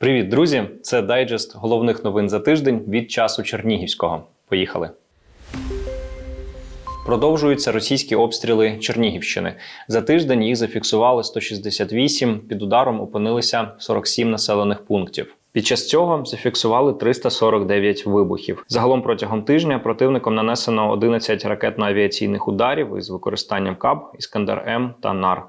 Привіт, друзі! Це дайджест головних новин за тиждень від часу Чернігівського. Поїхали. Продовжуються російські обстріли Чернігівщини. За тиждень їх зафіксували 168, під ударом опинилися 47 населених пунктів. Під час цього зафіксували 349 вибухів. Загалом протягом тижня противником нанесено 11 ракетно-авіаційних ударів із використанням КАБ, Іскандер М та НАР.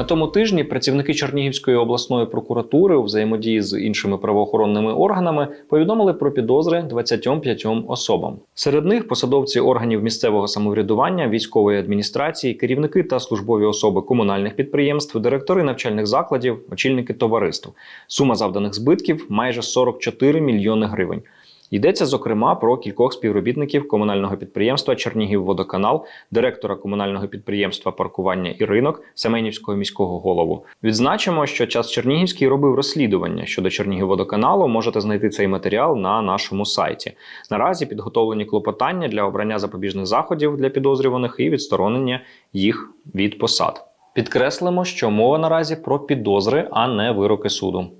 На тому тижні працівники Чернігівської обласної прокуратури у взаємодії з іншими правоохоронними органами повідомили про підозри 25 особам. Серед них посадовці органів місцевого самоврядування, військової адміністрації, керівники та службові особи комунальних підприємств, директори навчальних закладів, очільники товариств. Сума завданих збитків майже 44 мільйони гривень. Йдеться зокрема про кількох співробітників комунального підприємства Чернігівводоканал, директора комунального підприємства Паркування і ринок Семенівського міського голову. Відзначимо, що час Чернігівський робив розслідування щодо Чернігівводоканалу. Можете знайти цей матеріал на нашому сайті. Наразі підготовлені клопотання для обрання запобіжних заходів для підозрюваних і відсторонення їх від посад. Підкреслимо, що мова наразі про підозри, а не вироки суду.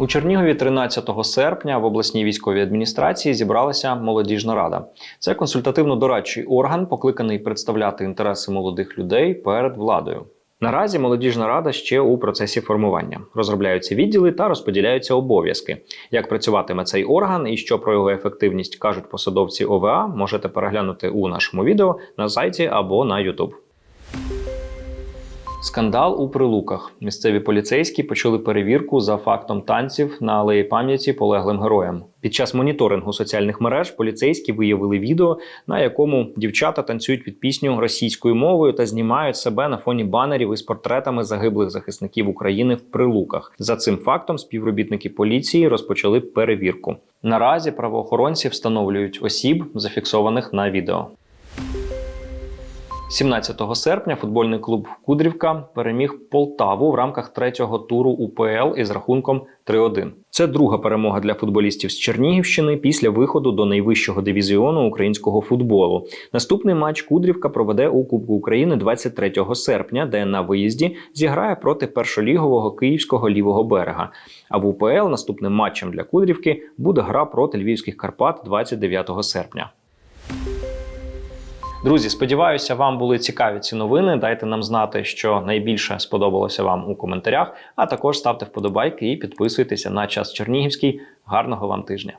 У Чернігові 13 серпня в обласній військовій адміністрації зібралася молодіжна рада. Це консультативно-дорадчий орган, покликаний представляти інтереси молодих людей перед владою. Наразі молодіжна рада ще у процесі формування. Розробляються відділи та розподіляються обов'язки. Як працюватиме цей орган і що про його ефективність кажуть посадовці ОВА, можете переглянути у нашому відео на сайті або на YouTube. Скандал у прилуках. Місцеві поліцейські почали перевірку за фактом танців на алеї пам'яті полеглим героям. Під час моніторингу соціальних мереж поліцейські виявили відео, на якому дівчата танцюють під пісню російською мовою та знімають себе на фоні банерів із портретами загиблих захисників України в прилуках. За цим фактом співробітники поліції розпочали перевірку. Наразі правоохоронці встановлюють осіб, зафіксованих на відео. 17 серпня футбольний клуб Кудрівка переміг Полтаву в рамках третього туру УПЛ із рахунком 3-1. Це друга перемога для футболістів з Чернігівщини після виходу до найвищого дивізіону українського футболу. Наступний матч Кудрівка проведе у Кубку України 23 серпня, де на виїзді зіграє проти першолігового київського лівого берега. А в УПЛ наступним матчем для Кудрівки буде гра проти львівських Карпат 29 серпня. Друзі, сподіваюся, вам були цікаві ці новини. Дайте нам знати, що найбільше сподобалося вам у коментарях. А також ставте вподобайки і підписуйтеся на час Чернігівський. Гарного вам тижня!